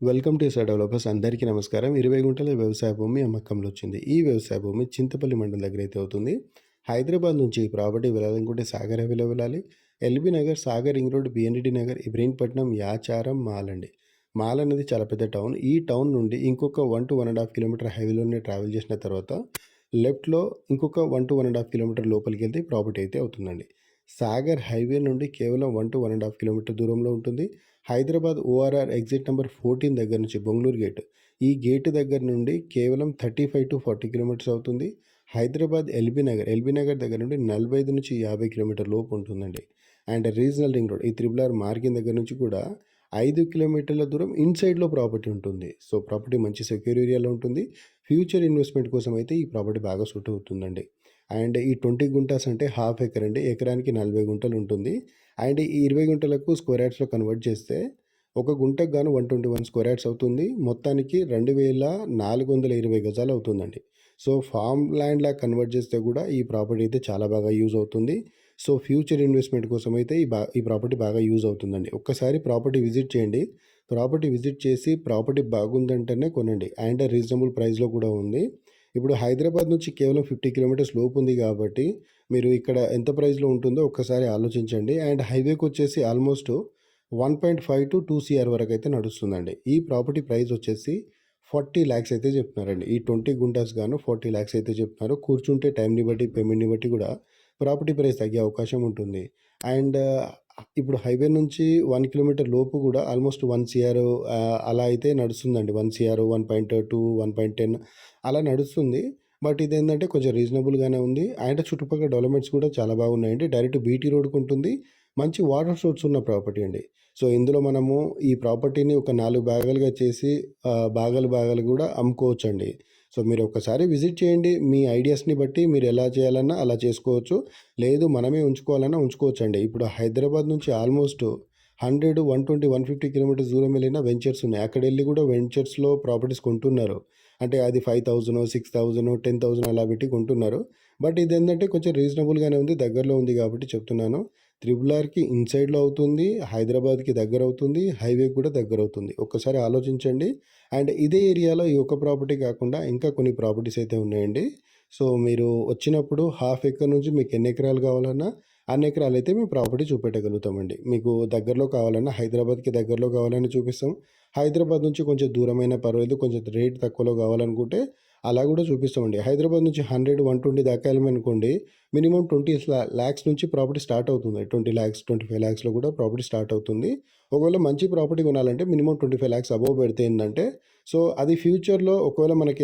Welcome to sir developers. అందరికీ నమస్కారం. ఇరవై గుంటల వ్యవసాయ భూమి అమ్మకంలో వచ్చింది. ఈ వ్యవసాయ భూమి చింతపల్లి మండలం దగ్గర అయితే అవుతుంది. హైదరాబాద్ నుంచి ఈ ప్రాపర్టీ వెళ్ళాలనుకుంటే సాగర్ హైవేలో వెళ్ళాలి. LB Nagar Sagar ring road B N D Nagar Ibrahimpatnam Yacharam Mal అండి మాల్ అనేది చాలా పెద్ద టౌన్. ఈ టౌన్ నుండి ఇంకొక one to one and half kilometre హైవేలోనే travel చేసిన తర్వాత లెఫ్ట్లో ఇంకొక one to one and half kilometre లోపలికి వెళ్తే ప్రాపర్టీ అయితే అవుతుందండి. సాగర్ హైవే నుండి కేవలం one to one and half kilometre దూరంలో ఉంటుంది. Hyderabad ORR exit number fourteen దగ్గర నుంచి బొంగళూరు గేట్. ఈ గేట్ దగ్గర నుండి కేవలం thirty five to forty kilometres అవుతుంది. హైదరాబాద్ ఎల్బీ నగర్ ఎల్బీ నగర్ దగ్గర నుండి నలభై ఐదు నుంచి యాభై కిలోమీటర్ లోపు ఉంటుందండి. అండ్ రీజనల్ రింగ్ రోడ్ ఈ త్రిబుల్ ఆర్ మార్కింగ్ దగ్గర నుంచి కూడా ఐదు కిలోమీటర్ల దూరం ఇన్సైడ్లో ప్రాపర్టీ ఉంటుంది. సో ప్రాపర్టీ మంచి సెక్యూర్ ఏరియాలో ఉంటుంది. ఫ్యూచర్ ఇన్వెస్ట్మెంట్ కోసం అయితే ఈ ప్రాపర్టీ బాగా సూట్ అవుతుందండి. అండ్ ఈ ట్వంటీ గుంటాస్ అంటే హాఫ్ ఎకర్ అండి. ఎకరానికి నలభై గుంటలు ఉంటుంది. అండ్ ఈ ఇరవై గుంటలకు స్క్వేర్ యార్డ్స్లో కన్వర్ట్ చేస్తే ఒక గుంటకు గాను one twenty one square yards అవుతుంది. మొత్తానికి రెండు వేల నాలుగు వందల ఇరవై గజాలు అవుతుందండి. సో ఫామ్ ల్యాండ్లా కన్వర్ట్ చేస్తే కూడా ఈ ప్రాపర్టీ అయితే చాలా బాగా యూజ్ అవుతుంది. సో ఫ్యూచర్ ఇన్వెస్ట్మెంట్ కోసం అయితే ఈ బా ఈ ప్రాపర్టీ బాగా యూజ్ అవుతుందండి. ఒక్కసారి ప్రాపర్టీ విజిట్ చేయండి. ప్రాపర్టీ విజిట్ చేసి ప్రాపర్టీ బాగుందంటేనే కొనండి. అండ్ రీజనబుల్ ప్రైస్లో కూడా ఉంది. ఇప్పుడు హైదరాబాద్ నుంచి కేవలం ఫిఫ్టీ కిలోమీటర్స్ లోపు ఉంది కాబట్టి మీరు ఇక్కడ ఎంత ప్రైస్లో ఉంటుందో ఒక్కసారి ఆలోచించండి. అండ్ హైవేకి వచ్చేసి almost one point five to two CR వరకు అయితే నడుస్తుందండి. ఈ ప్రాపర్టీ ప్రైస్ వచ్చేసి ఫార్టీ ల్యాక్స్ అయితే చెప్తున్నారండి. ఈ ట్వంటీ గుంటాస్ గాను ఫార్టీ ల్యాక్స్ అయితే చెప్తున్నారు. కూర్చుంటే టైంని బట్టి పేమెంట్ని బట్టి కూడా ప్రాపర్టీ ప్రైస్ తగ్గే అవకాశం ఉంటుంది. అండ్ ఇప్పుడు హైవే నుంచి వన్ కిలోమీటర్ లోపు కూడా ఆల్మోస్ట్ వన్ సిఆర్ అలా అయితే నడుస్తుందండి. One CR one point two one point ten అలా నడుస్తుంది. బట్ ఇదేంటంటే కొంచెం రీజనబుల్గానే ఉంది. అండ్ చుట్టుపక్కల డెవలప్మెంట్స్ కూడా చాలా బాగున్నాయండి. డైరెక్ట్ బీటీ రోడ్కు ఉంటుంది. మంచి వాటర్ సోర్స్ ఉన్న ప్రాపర్టీ అండి. సో ఇందులో మనము ఈ ప్రాపర్టీని ఒక నాలుగు భాగాలుగా చేసి భాగాలు భాగాలు కూడా అమ్ముకోవచ్చు అండి సో మీరు ఒకసారి విజిట్ చేయండి. మీ ఐడియాస్ని బట్టి మీరు ఎలా చేయాలన్నా అలా చేసుకోవచ్చు. లేదు మనమే ఉంచుకోవాలన్నా ఉంచుకోవచ్చు అండి ఇప్పుడు హైదరాబాద్ నుంచి almost hundred one twenty one fifty kilometres దూరం వెళ్ళిన వెంచర్స్ ఉన్నాయి. అక్కడ వెళ్ళి కూడా వెంచర్స్లో ప్రాపర్టీస్ కొంటున్నారు. అంటే అది five thousand six thousand ten thousand అలా పెట్టి కొంటున్నారు. బట్ ఇది ఏంటంటే కొంచెం రీజనబుల్గానే ఉంది. దగ్గరలో ఉంది కాబట్టి చెప్తున్నాను. త్రిబుల్ ఆర్కి ఇన్సైడ్లో అవుతుంది హైదరాబాద్కి దగ్గర అవుతుంది హైవే కూడా దగ్గర అవుతుంది. ఒక్కసారి ఆలోచించండి. అండ్ ఇదే ఏరియాలో ఈ ఒక్క ప్రాపర్టీ కాకుండా ఇంకా కొన్ని ప్రాపర్టీస్ అయితే ఉన్నాయండి. సో మీరు వచ్చినప్పుడు హాఫ్ ఎకర్ నుంచి మీకు ఎన్ని ఎకరాలు కావాలన్నా అన్ని ఎకరాలు అయితే మేము ప్రాపర్టీ చూపెట్టగలుగుతామండి. మీకు దగ్గరలో కావాలన్నా హైదరాబాద్కి దగ్గరలో కావాలని చూపిస్తాం. హైదరాబాద్ నుంచి కొంచెం దూరమైన పర్వాలేదు కొంచెం రేట్ తక్కువలో కావాలనుకుంటే అలా కూడా చూపిస్తామండి. హైదరాబాద్ నుంచి హండ్రెడ్ వన్ ట్వంటీ దాకా వెళ్ళమనుకోండి మినిమం ట్వంటీ ల్యాక్స్ నుంచి ప్రాపర్టీ స్టార్ట్ అవుతుంది. ట్వంటీ ల్యాక్స్ ట్వంటీ ఫైవ్ ల్యాక్స్లో కూడా ప్రాపర్టీ స్టార్ట్ అవుతుంది. ఒకవేళ మంచి ప్రాపర్టీ కొనాలంటే minimum twenty five lakhs above పెడితే ఏంటంటే సో అది ఫ్యూచర్లో ఒకవేళ మనకి